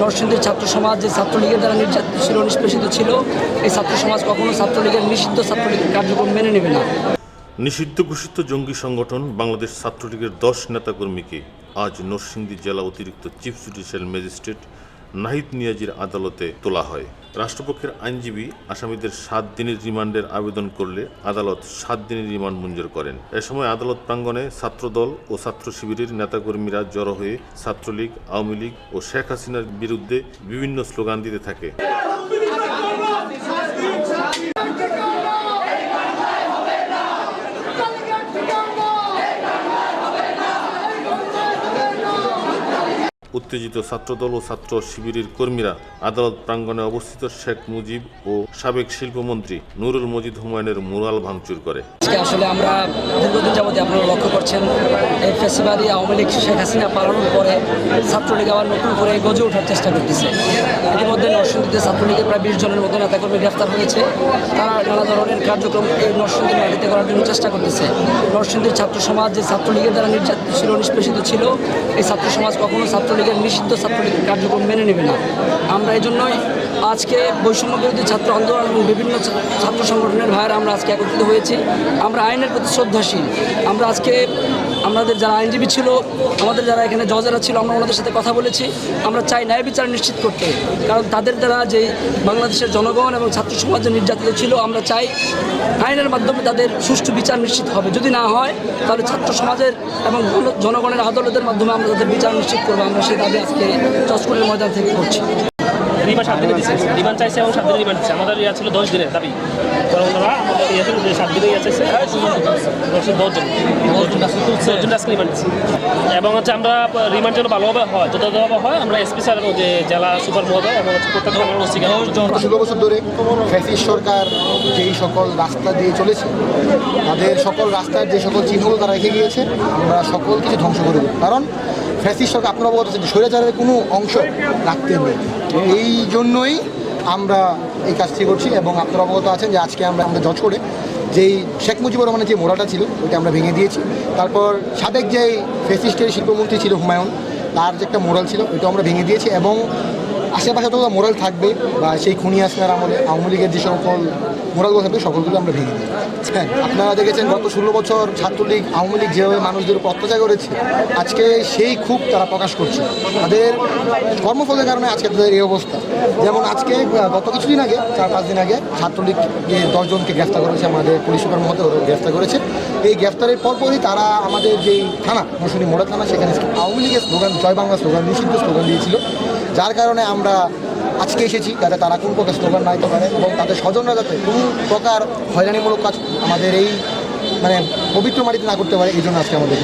নরসিংদীর ছাত্র সমাজ যে ছাত্রলীগের দ্বারা নির্যাতিত ছিল, নিষ্পেষিত ছিল, এই ছাত্র সমাজ কখনো ছাত্রলীগের নিষিদ্ধ ছাত্রলীগের কার্যক্রম মেনে নেবে না। নিষিদ্ধ ঘোষিত জঙ্গি সংগঠন বাংলাদেশ ছাত্রলীগের দশ নেতাকর্মীকে আজ নরসিংদী জেলা অতিরিক্ত চিফ জুডিশিয়াল ম্যাজিস্ট্রেট নাহিদ নিয়াজির আদালতে তোলা হয়। রাষ্ট্রপক্ষের আইনজীবী আসামিদের সাত দিনের রিমান্ডের আবেদন করলে আদালত সাত দিনের রিমান্ড মঞ্জুর করেন। এ সময় আদালত প্রাঙ্গণে ছাত্রদল ও ছাত্র শিবিরের নেতাকর্মীরা জড়ো হয়ে ছাত্রলীগ, আওয়ামী লীগ ও শেখ হাসিনার বিরুদ্ধে বিভিন্ন স্লোগান দিতে থাকে। উত্তেজিত ছাত্রদল ও ছাত্র শিবিরের কর্মীরা আদালত প্রাঙ্গণে অবস্থিত শেখ মুজিব ও সাবেক শিল্পমন্ত্রী নুরুল মজিদ হুমায়ুনের মুরাল ভাঙচুর করে। আসলে আমরা দীর্ঘদিন যাবতীয় আপনারা লক্ষ্য করছেন, এই ফেসিবাদী আওয়ামী লীগ শেখ হাসিনা পালানোর পরে ছাত্রলীগ আবার নতুন করে গজে ওঠার চেষ্টা করতেছে। ইতিমধ্যে নরসিংদীতে ছাত্রলীগের প্রায় বিশ জনের মতো নেতাকর্মী গ্রেফতার হয়েছে। তারা নানা ধরনের কার্যক্রম এই নরসিংদীর মাটিতে করার জন্য চেষ্টা করতেছে। নরসিংদীর ছাত্র সমাজ যে ছাত্রলীগের দ্বারা নির্যাতিত ছিল, নিষ্পেষিত ছিল, এই ছাত্র সমাজ কখনো ছাত্রলীগের নিষিদ্ধ ছাত্র কার্যক্রম মেনে নেবে না। আমরা এই জন্যই আজকে বৈষম্য বিরোধী ছাত্র আন্দোলন এবং বিভিন্ন ছাত্র সংগঠনের ভাইয়েরা আমরা আজকে একত্রিত হয়েছি। আমরা আইনের প্রতি শ্রদ্ধাশীল। আমরা আজকে আমাদের যারা আইনজীবী ছিল, আমাদের যারা এখানে জজেরা ছিল, আমরা ওনাদের সাথে কথা বলেছি। আমরা চাই ন্যায় বিচার নিশ্চিত করতে। কারণ তাদের দ্বারা যে বাংলাদেশের জনগণ এবং ছাত্র সমাজ নির্যাতিত ছিল, আমরা চাই আইনের মাধ্যমে তাদের সুষ্ঠু বিচার নিশ্চিত হবে। যদি না হয়, তাহলে ছাত্র সমাজের এবং জন- জনগণের আদালতের মাধ্যমে আমরা তাদের বিচার নিশ্চিত করব। আমরা সেই দাবি আজকে চস্কুরের ময়দান থেকে করছি। রিমান্ড চাইছে এবং আমাদের ছিল দশ আমাদের সাত এবং হচ্ছে আমরা রিমান্ড যেন ভালোভাবে হয়, যথাযথভাবে হয়, আমরা ও যে জেলা সুপার মহোদয় এবং হচ্ছে সরকার সকল রাস্তা দিয়ে চলেছে, তাদের সকল রাস্তার যে সকল চিহ্নগুলো তারা রেখে গিয়েছে, আমরা সকল কিছু ধ্বংস করে দেবো। কারণ ফ্যাসিস্ট সরকার আপনারা অবগত আছেন, স্বৈরাচারের কোনো অংশ রাখতে নেই। এই জন্যই আমরা এই কাজটি করছি এবং আপনারা অবগত আছেন যে আজকে আমরা আমাদের জজ যেই শেখ মুজিবুর রহমানের যে মোড়াটা ছিল, ওইটা আমরা ভেঙে দিয়েছি। তারপর সাবেক যে ফ্যাসিস্টের শিল্পমন্ত্রী ছিল হুমায়ুন, তার যে একটা মোড়াল ছিল ওইটা আমরা ভেঙে দিয়েছি এবং আশেপাশে তো মোরাল থাকবে বা সেই খুনি আসনার আমলে আওয়ামী লীগের যে সকল মোরালগুলো থাকবে সকলগুলো আমরা ভেঙে দিই। হ্যাঁ আপনারা দেখেছেন গত ষোলো বছর ছাত্রলীগ, আওয়ামী লীগ যেভাবে মানুষদের উপর অত্যাচার করেছে, আজকে সেই খুব তারা প্রকাশ করছে। তাদের কর্মফলের কারণে আজকে তাদের এই অবস্থা। যেমন আজকে গত কিছুদিন আগে, চার পাঁচ দিন আগে ছাত্রলীগ যে দশজনকে গ্রেফতার করেছে, আমাদের পুলিশ সুপার মহোদয় গ্রেফতার করেছে। এই গ্রেফতারের পরপরই তারা আমাদের যেই থানা মশুরি মোড়া থানা, সেখানে আওয়ামী লীগের স্লোগান, জয় বাংলা স্লোগান, নিষিদ্ধ স্লোগান দিয়েছিল। যার কারণে আমরা আজকে এসেছি, যাতে তারা কোনো প্রকার স্লোগান না পারে এবং তাদের স্বজনরা যাতে কোনো প্রকার হয়রানিমূলক কাজ আমাদের এই মানে পবিত্র মাটিতে না করতে পারে, এই জন্য আজকে আমাদের